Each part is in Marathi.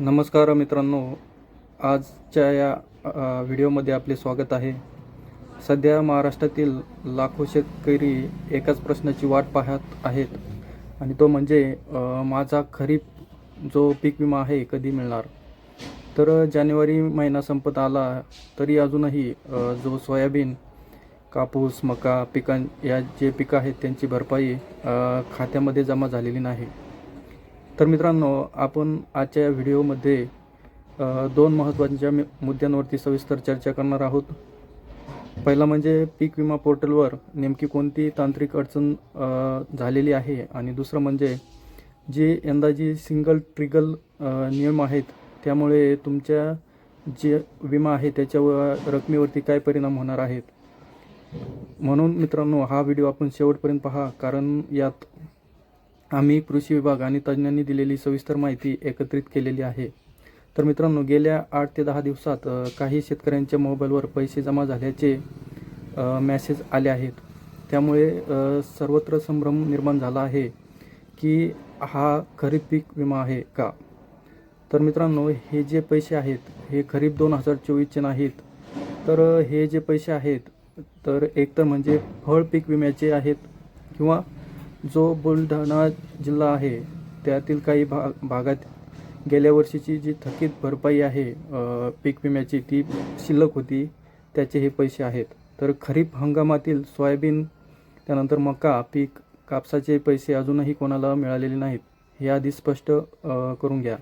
नमस्कार मित्रांनो. आजच्या या व्हिडिओमध्ये आपले स्वागत आहे. सध्या महाराष्ट्रातील लाखो शेतकरी एकाच प्रश्नाची वाट पाहत आहेत आणि तो म्हणजे माझा खरीप जो पीक विमा आहे कधी मिळणार? तर जानेवारी महिना संपत आला तरी अजूनही जो सोयाबीन कापूस मका पिकां या जे पिकं आहेत त्यांची भरपाई खात्यामध्ये जमा झालेली नाही. तर मित्रांनो आपण आजच्या या व्हिडिओमध्ये दोन महत्त्वाच्या मुद्द्यांवरती सविस्तर चर्चा करणार आहोत. पहिला म्हणजे पीक विमा पोर्टलवर नेमकी कोणती तांत्रिक अडचण झालेली आहे? आणि दुसरं म्हणजे जे यंदा जी सिंगल ट्रिगल नियम आहेत त्यामुळे तुमच्या जे विमा आहे त्याच्या रकमेवरती काय परिणाम होणार आहेत? म्हणून मित्रांनो हा व्हिडिओ आपण शेवटपर्यंत पहा कारण यात आम्ही कृषी विभाग आणि तज्ज्ञांनी दिलेली सविस्तर माहिती एकत्रित केलेली आहे. तर मित्रांनो गेल्या आठ ते दहा दिवसात काही शेतकऱ्यांच्या मोबाईलवर पैसे जमा झाल्याचे मॅसेज आले आहेत. त्यामुळे सर्वत्र संभ्रम निर्माण झाला आहे की हा खरीप पीक विमा आहे का? तर मित्रांनो हे जे पैसे आहेत हे खरीप दोन हजार चोवीसचे नाहीत. तर हे जे पैसे आहेत तर एक तर म्हणजे फळ पीक विम्याचे आहेत किंवा जो बुलढाणा जिल्हा आहे त्यातील काही भाग भागात गेल्या वर्षीची जी थकीत भरपाई आहे पीक विम्याची ती शिल्लक होती त्याचे हे पैसे आहेत. तर खरीप हंगामातील सोयाबीन त्यानंतर मका पीक कापसाचे पैसे अजूनही कोणाला मिळालेले नाहीत हे आधी स्पष्ट करून घ्या.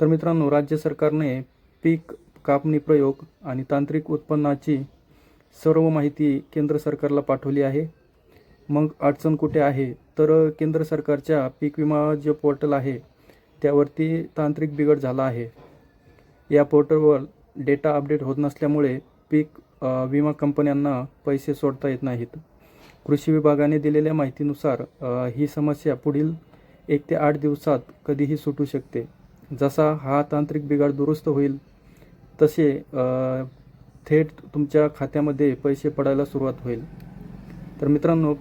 तर मित्रांनो राज्य सरकारने पीक कापणी प्रयोग आणि तांत्रिक उत्पन्नाची सर्व माहिती केंद्र सरकारला पाठवली आहे. मग अडचण कुठे आहे? तर केंद्र सरकारच्या पीक विमा जे पोर्टल आहे त्यावरती तांत्रिक बिघड झाला आहे. या पोर्टलवर डेटा अपडेट होत नसल्यामुळे पीक विमा कंपन्यांना पैसे सोडता येत नाहीत. कृषी विभागाने दिलेल्या माहितीनुसार ही समस्या पुढील एक ते आठ दिवसात कधीही सुटू शकते. जसा हा तांत्रिक बिघाड दुरुस्त होईल तसे थेट तुमच्या खात्यामध्ये पैसे पडायला सुरुवात होईल. तर मित्रांनो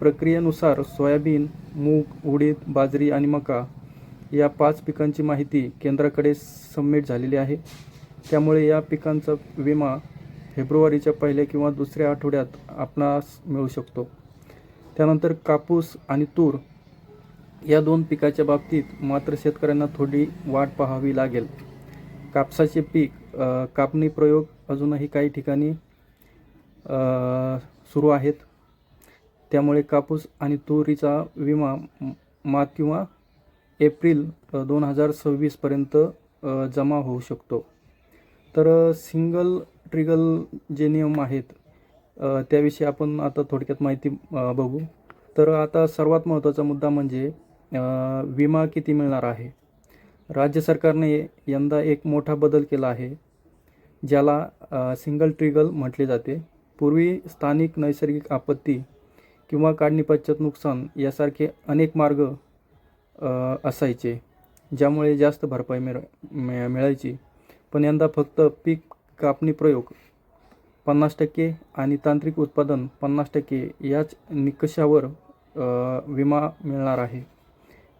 प्रक्रियेनुसार सोयाबीन मूग उडीद बाजरी आणि मका या पाच पिकांची माहिती केंद्राकडे सबमिट झालेली आहे. त्यामुळे या पिकांचा विमा फेब्रुवारीच्या पहिल्या किंवा दुसऱ्या आठवड्यात आपणास मिळू शकतो. त्यानंतर कापूस आणि तूर या दोन पिकाच्या बाबतीत मात्र शेतकऱ्यांना थोडी वाट पाहावी लागेल. कापसाचे पीक कापणी प्रयोग अजूनही काही ठिकाणी सुरू आहेत. त्यामुळे कापूस आणि तुरीचा विमा मा मार्च किंवा एप्रिल दोन हजार सव्वीसपर्यंत जमा होऊ शकतो. तर सिंगल ट्रिगल जे नियम आहेत त्याविषयी आपण आता थोडक्यात माहिती बघू. तर आता सर्वात महत्त्वाचा मुद्दा म्हणजे विमा किती मिळणार आहे? राज्य सरकारने यंदा एक मोठा बदल केला आहे ज्याला सिंगल ट्रिगल म्हटले जाते. पूर्वी स्थानिक नैसर्गिक आपत्ती किंवा काढणीपश्चात नुकसान यासारखे अनेक मार्ग असायचे ज्यामुळे जास्त भरपाई मिळ मिळायची. पण यंदा फक्त पीक कापणी प्रयोग पन्नास टक्के आणि तांत्रिक उत्पादन पन्नास टक्के याच निकषावर विमा मिळणार आहे.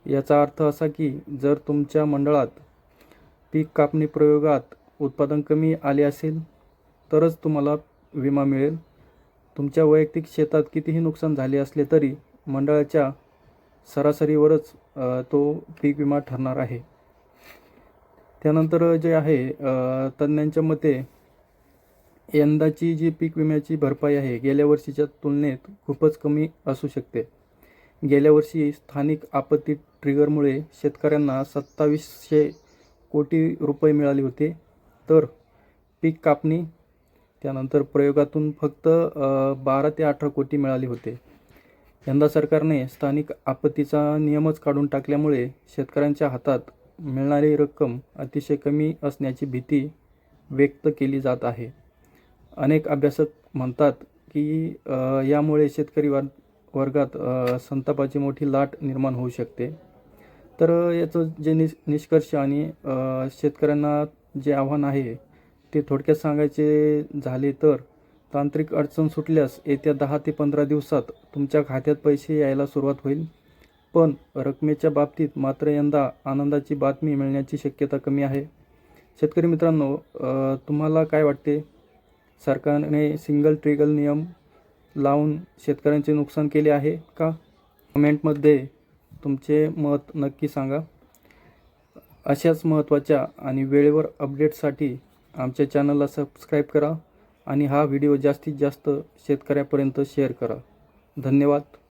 याचा अर्थ असा की जर तुमच्या मंडळात पीक कापणी प्रयोगात उत्पादन कमी आले असेल तरच तुम्हाला विमा मिळेल. तुमच्या वैयक्तिक शेतात कितीही नुकसान झाले असले तरी मंडळाच्या सरासरीवरच तो पीक विमा ठरणार आहे. त्यानंतर जे आहे तज्ज्ञांच्या मते यंदाची जी पीक विम्याची भरपाई आहे गेल्या वर्षीच्या तुलनेत खूपच कमी असू शकते. गेल्या वर्षी स्थानिक आपत्ती ट्रिगरमुळे शेतकऱ्यांना सत्तावीसशे कोटी रुपये मिळाले होते. तर पीक कापणी त्यानंतर प्रयोगातून फक्त बारा ते अठरा कोटी मिळाले होते. यंदा सरकारने स्थानिक आपत्तीचा नियमच काढून टाकल्यामुळे शेतकऱ्यांच्या हातात मिळणारी रक्कम अतिशय कमी असण्याची भीती व्यक्त केली जात आहे. अनेक अभ्यासक म्हणतात की यामुळे शेतकरी वर वर्गात संतापाची मोठी लाट निर्माण होऊ शकते. तर याचं जे निष निष्कर्ष आणि शेतकऱ्यांना जे आव्हान आहे ते थोडक्यात सांगायचे झाले तर तांत्रिक अडचण सुटल्यास येत्या दहा ते पंधरा दिवसात तुमच्या खात्यात पैसे यायला सुरुवात होईल. पण रकमेच्या बाबतीत मात्र यंदा आनंदाची बातमी मिळण्याची शक्यता कमी आहे. शेतकरी मित्रांनो तुम्हाला काय वाटते? सरकारने सिंगल ट्रिगल नियम लावून शेतकऱ्यांचे नुकसान केले आहे का? कमेंटमध्ये तुमचे मत नक्की सांगा. अशाच महत्त्वाच्या आणि वेळेवर अपडेटसाठी आमच्या चॅनलला सबस्क्राईब करा आणि हा व्हिडिओ जास्तीत जास्त शेतकऱ्यापर्यंत शेअर करा. धन्यवाद.